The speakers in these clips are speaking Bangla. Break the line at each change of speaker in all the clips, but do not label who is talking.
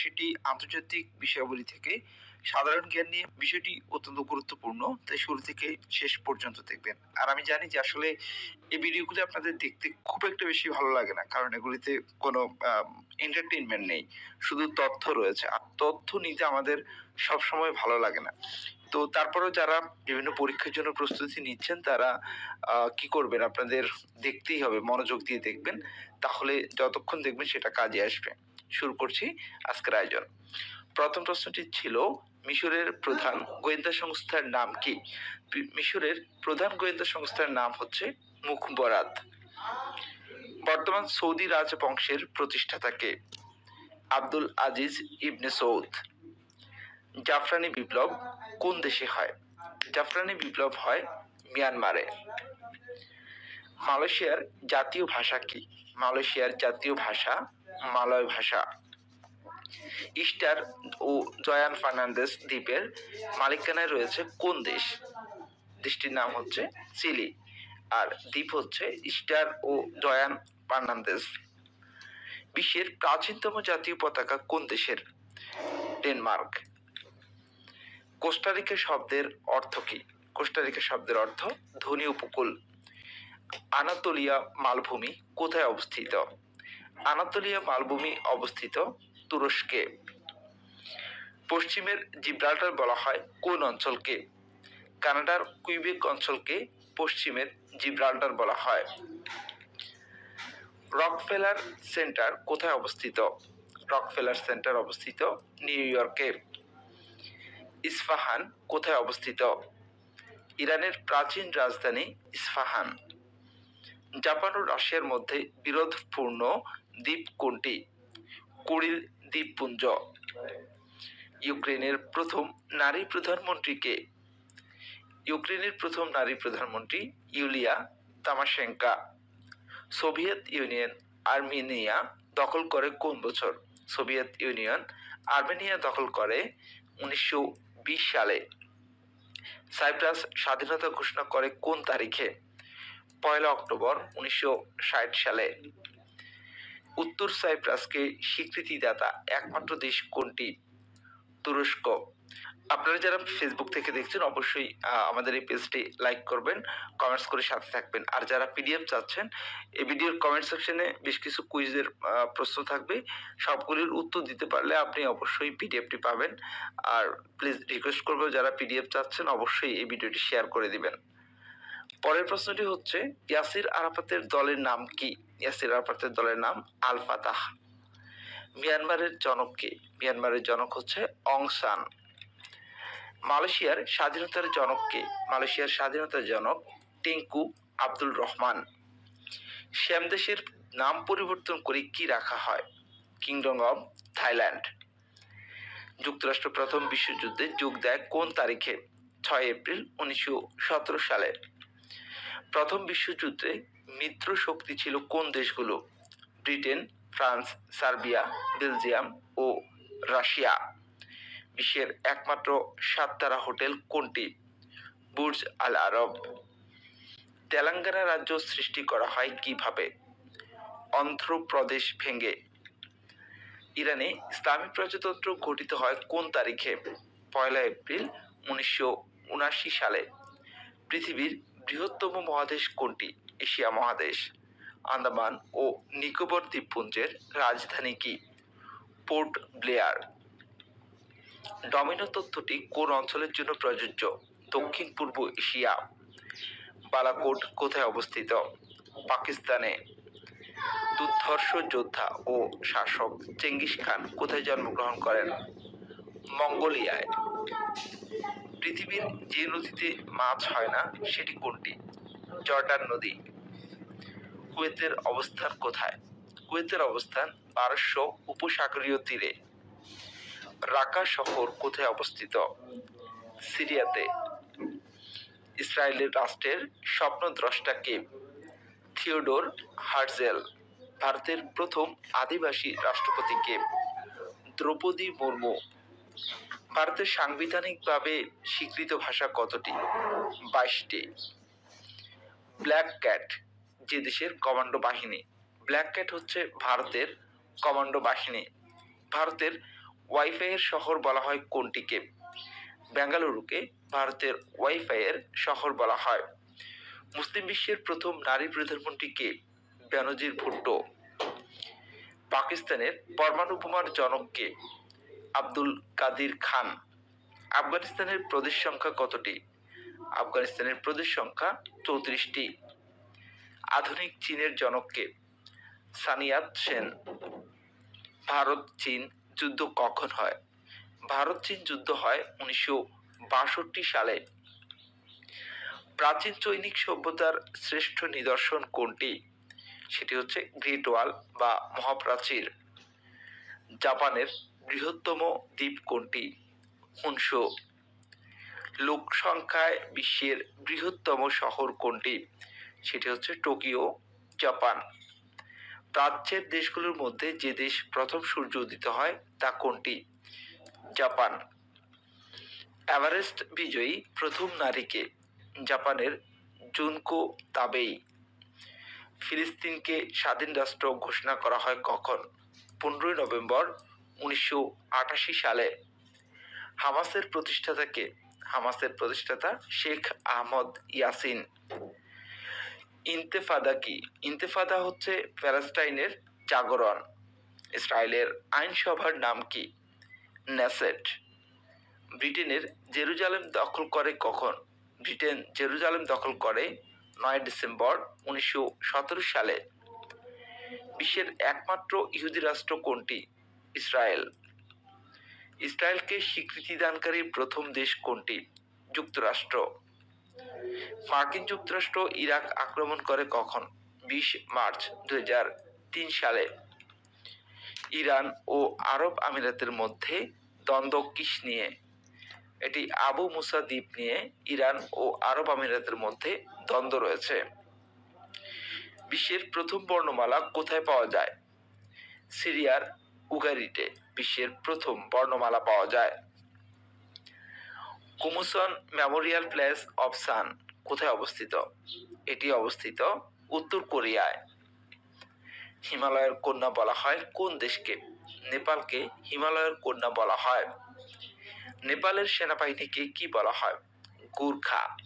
সেটি আন্তর্জাতিক বিষয়াবলী থেকে সাধারণ জ্ঞান নিয়ে বিষয়টি অত্যন্ত গুরুত্বপূর্ণ। তাই শুরু থেকে শেষ পর্যন্ত দেখবেন। আর আমি জানি যে আসলে এই ভিডিওগুলি আপনাদের দেখতে খুব একটা বেশি ভালো লাগে না, কারণ এগুলিতে কোনো এন্টারটেনমেন্ট নেই। শুধু তথ্য রয়েছে। আর তথ্য নিতে আমাদের সব সময় ভালো লাগে না। তো তারপরেও যারা বিভিন্ন পরীক্ষার জন্য প্রস্তুতি নিচ্ছেন, তারা কি করবেন? আপনাদের দেখতেই হবে, মনোযোগ দিয়ে দেখবেন। তাহলে যতক্ষণ দেখবেন সেটা কাজে আসবে। শুরু করছি আজকের আয়োজন। প্রথম প্রশ্নটি ছিল, মিশরের প্রধান গোয়েন্দা সংস্থার নাম কি? মিশরের প্রধান গোয়েন্দা সংস্থার নাম হচ্ছে মুখবরাত। বর্তমান সৌদি রাজবংশের প্রতিষ্ঠাতাকে আব্দুল আজিজ ইবনে সৌদ। জাফরানি বিপ্লব কোন দেশে হয়? জাফরানি বিপ্লব হয় মিয়ানমারে। মালয়েশিয়ার জাতীয় ভাষা কি? মালয়েশিয়ার জাতীয় ভাষা মালয় ভাষা। ইস্টার ও জয়ান ফার্নান্দেস দ্বীপের মালিকানায় রয়েছে কোন দেশ? দেশটির নাম হচ্ছে চিলি, আর দ্বীপ হচ্ছে ইস্টার ও জয়ান ফার্নান্দেস বিশ্বের প্রাচীনতম জাতীয় পতাকা কোন দেশের? ডেনমার্ক। কোস্টারিকা শব্দের অর্থ কি? কোস্টারিকা শব্দের অর্থ ধনী উপকূল। আনাতোলিয়া মালভূমি কোথায় অবস্থিত? আনাতোলিয়া মালভূমি অবস্থিত তুরস্কে। পশ্চিমের জিব্রাল্টার বলা হয় কোন অঞ্চলকে। কানাডার কুইবেক অঞ্চলকে পশ্চিমের জিব্রাল্টার বলা হয়। রকফেলার সেন্টার কোথায় অবস্থিত? রকফেলার সেন্টার অবস্থিত নিউ ইয়র্কে। ইস্ফাহান কোথায় অবস্থিত? ইরানের প্রাচীন রাজধানী ইস্ফাহান। জাপান ও রাশিয়ার মধ্যে বিরোধপূর্ণ দ্বীপ কোনটি? কুড়িল দ্বীপপুঞ্জ। ইউক্রেনের প্রথম নারী প্রধানমন্ত্রীকে ইউক্রেনের প্রথম নারী প্রধানমন্ত্রী Yulia Tymoshenko. Soviet Union Armenia দখল করে কোন বছর? সোভিয়েত ইউনিয়ন আর্মেনিয়া দখল করে উনিশশো বিশ সালে। সাইপ্রাস স্বাধীনতা ঘোষণা করে কোন তারিখে? পয়লা অক্টোবর উনিশশো ষাট সালে। উত্তর সাইপ্রাসকে স্বীকৃতিদাতা একমাত্র দেশ কোনটি? তুরস্ক। আপনারা যারা ফেসবুক থেকে দেখছেন, অবশ্যই আমাদের এই পেজটি লাইক করবেন কমেন্টস করে সাথে থাকবেন। আর যারা পিডিএফ চাচ্ছেন, এই ভিডিওর কমেন্ট সেকশনে বেশ কিছু কুইজের প্রশ্ন থাকবে। সবগুলির উত্তর দিতে পারলে আপনি অবশ্যই পিডিএফটি পাবেন। আর প্লিজ রিকোয়েস্ট করব, যারা পিডিএফ চাচ্ছেন, অবশ্যই এই ভিডিওটি শেয়ার করে দিবেন। পরের প্রশ্নটি হচ্ছে, ইয়াসির আরাফাতের দলের নাম কি? ইয়াসির আরাফাতের দলের নাম আল ফাতাহ মিয়ানমারের জনক কে? মিয়ানমারের জনক হচ্ছে অং সান। মালয়েশিয়ার স্বাধীনতার জনক কে? মালয়েশিয়ার স্বাধীনতার জনক টেঙ্কু আব্দুল রহমান। শ্যাম দেশের নাম পরিবর্তন করে কি রাখা হয়? Kingdom of Thailand. যুক্তরাষ্ট্র প্রথম বিশ্বযুদ্ধে যোগ দেয় কোন তারিখে? ছয় এপ্রিল উনিশশো সতেরো সালে। প্রথম বিশ্বযুদ্ধে মিত্র শক্তি ছিল কোন দেশগুলো? ব্রিটেন, ফ্রান্স, সার্বিয়া, বেলজিয়াম ও রাশিয়া। বিশ্বের একমাত্র সাততারা হোটেল কোনটি? Burj Al Arab. তেলেঙ্গানা রাজ্য সৃষ্টি করা হয় কীভাবে? অন্ধ্রপ্রদেশ ভেঙে। ইরানে ইসলামী প্রজাতন্ত্র গঠিত হয় কোন তারিখে? পয়লা এপ্রিল উনিশশো উনাশি সালে। পৃথিবীর বৃহত্তম মহাদেশ কোনটি? এশিয়া মহাদেশ। আন্দামান ও নিকোবর দ্বীপপুঞ্জের রাজধানী কি? Port Blair. ডমিনো তথ্যটি কোন অঞ্চলের জন্য প্রযোজ্য? দক্ষিণ পূর্ব এশিয়া। বালাকোট কোথায় অবস্থিত? পাকিস্তানে। দুর্ধর্ষ যোদ্ধা ও শাসক চেঙ্গিস খান কোথায় জন্মগ্রহণ করেন? মঙ্গোলিয়ায়। পৃথিবীর যে নদীতে মাছ হয় না, সেটি কোনটি? জর্ডান নদী। কুয়েতের অবস্থান কোথায়? কুয়েতের অবস্থান পারস্য উপসাগরীয় তীরে। রাকা শহর কোথায় অবস্থিত? সিরিয়াতে। ইসরায়েলের রাষ্ট্রের স্বপ্নদ্রষ্টা কে? থিওডোর হার্জেল, ভারতের প্রথম আদিবাসী রাষ্ট্রপতি কে? দ্রৌপদী মুর্মু। ভারতের সাংবিধানিকভাবে স্বীকৃত ভাষা কতটি? বাইশটি। ব্ল্যাক ক্যাট, যে দেশের কমান্ডো বাহিনী। ব্ল্যাক ক্যাট হচ্ছে ভারতের কমান্ডো বাহিনী। ভারতের ওয়াইফাইয়ের শহর বলা হয় কোনটিকে? বেঙ্গালুরুকে ভারতের ওয়াইফাইয়ের শহর বলা হয়। মুসলিম বিশ্বের প্রথম নারী প্রধানমন্ত্রী কে? বেনজির ভুট্টো। পাকিস্তানের পরমাণু বোমার জনক কে? আব্দুল কাদির খান। আফগানিস্তানের প্রদেশ সংখ্যা কতটি? আফগানিস্তানের প্রদেশ সংখ্যা চৌত্রিশটি। আধুনিক চীনের জনককে। সানিয়াত সেন। ভারত, চীন যুদ্ধ কখন হয়? ভারত, চীন যুদ্ধ হয় উনিশশো বাষট্টি সালে। প্রাচীন চৈনিক সভ্যতার শ্রেষ্ঠ নিদর্শন কোনটি? সেটি হচ্ছে গ্রেট ওয়াল বা মহাপ্রাচীর। জাপানের বৃহত্তম দ্বীপ কোনটি? হুনশো লোক সংখ্যায় বিশ্বের বৃহত্তম শহর কোনটি? সেটি হচ্ছে টোকিও, জাপান। প্রাচ্যের দেশগুলোর মধ্যে যে দেশ প্রথম সূর্য উদিত হয়, তা কোনটি? জাপান। এভারেস্ট বিজয়ী প্রথম নারীকে, জাপানের জুনকো তাবেই। ফিলিস্তিনকে স্বাধীন রাষ্ট্র ঘোষণা করা হয় কখন? পনেরোই নভেম্বর উনিশশো আটাশি সালে হামাসের প্রতিষ্ঠাতাকে, হামাসের প্রতিষ্ঠাতা শেখ আহমদ ইয়াসিন ইন্তেফাদা কি ইন্তেফাদা হচ্ছে প্যালেস্টাইনের জাগরণ। ইসরায়েলের আইনসভার নাম কি? নেসেট। ব্রিটেনের জেরুজালেম দখল করে কখন? ব্রিটেন জেরুজালেম দখল করে নয় ডিসেম্বর উনিশশো সতেরো সালে। বিশ্বের একমাত্র ইহুদি রাষ্ট্র কোনটি? ইসরায়েল। ইসরায়েলকে স্বীকৃতি দানকারী প্রথম দেশ কোনটি? যুক্তরাষ্ট্র। মার্কিন যুক্তরাষ্ট্র ইরাক আক্রমণ করে কখন? বিশ মার্চ দু তিন সালে। ইরান ও আরব আমিরাতের মধ্যে দ্বন্দ্ব কিস নিয়ে? এটি আবু মুসা দ্বীপ নিয়ে ইরান ও আরব আমিরাতের মধ্যে দ্বন্দ্ব রয়েছে। বিশ্বের প্রথম বর্ণমালা কোথায় পাওয়া যায়? সিরিয়ার উগারিটে বিশ্বের প্রথম বর্ণমালা পাওয়া যায়। কুমুসন মেমোরিয়াল প্লেস অফ সান কোথায় অবস্থিত? এটি অবস্থিত উত্তর কোরিয়ায়। হিমালয়ের কন্যা বলা হয় কোন দেশকে? নেপালকে হিমালয়ের কন্যা বলা হয়। নেপালের সেনাবাহিনীকে কি বলা হয়? গুর্খা।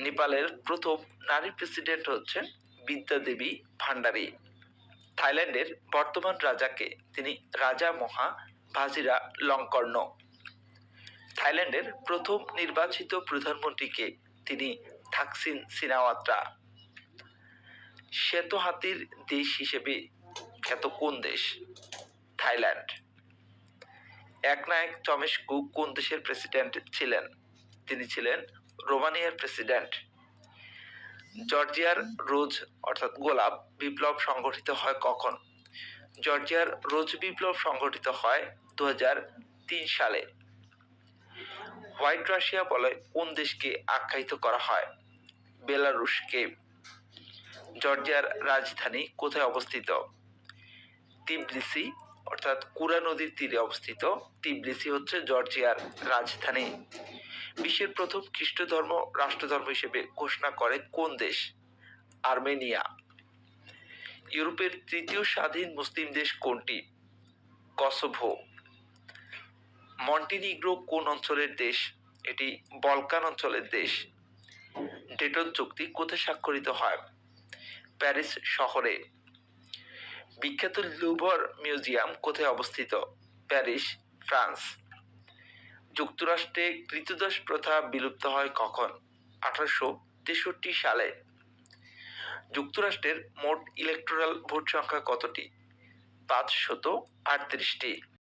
নেপালের প্রথম নারী প্রেসিডেন্ট হচ্ছেন বিদ্যা দেবী ভান্ডারী। থাইল্যান্ডের বর্তমান রাজাকে তিনি রাজা মহা ভাজিরা লঙ্কর্ণ। থাইল্যান্ডের প্রথম নির্বাচিত প্রধানমন্ত্রীকে তিনি থাকসিন সিনাওয়াত্রা। শ্বেত হাতির দেশ হিসেবে খ্যাত কোন দেশ? থাইল্যান্ড। এক একনায়ক চমেশকু কোন দেশের প্রেসিডেন্ট ছিলেন? তিনি ছিলেন রোমানিয়ার প্রেসিডেন্ট জর্জিয়ার রোজ, অর্থাৎ গোলাপ, বিপ্লব সংগঠিত হয় কখন? জর্জিয়ার রোজ বিপ্লব সংগঠিত হয় দু হাজার তিন সালে। হোয়াইট রাশিয়া বলে কোন দেশকে আখ্যায়িত করা হয়? বেলারুশকে। জর্জিয়ার রাজধানী কোথায় অবস্থিত? তিবলিসি, অর্থাৎ কুরা নদীর তীরে অবস্থিত। তিবলিসি হচ্ছে জর্জিয়ার রাজধানী। বিশ্বের প্রথম খ্রিস্ট ধর্ম রাষ্ট্রধর্ম হিসেবে ঘোষণা করে কোন দেশ? আর্মেনিয়া। ইউরোপের তৃতীয় স্বাধীন মুসলিম দেশ কোনটি? কসোভো। মন্টিনিগ্রো কোন অঞ্চলের দেশ? এটি বলকান অঞ্চলের দেশ। ডেটন চুক্তি কোথায় স্বাক্ষরিত হয়? প্যারিস শহরে। বিখ্যাত লুভর মিউজিয়াম কোথায় অবস্থিত? Paris, France. যুক্তরাষ্ট্রে কৃতদাস প্রথা বিলুপ্ত হয় কখন? আঠারোশো তেষট্টি সালে। যুক্তরাষ্ট্রের মোট ইলেকট্রাল ভোট সংখ্যা কতটি? পাঁচশত আটত্রিশটি।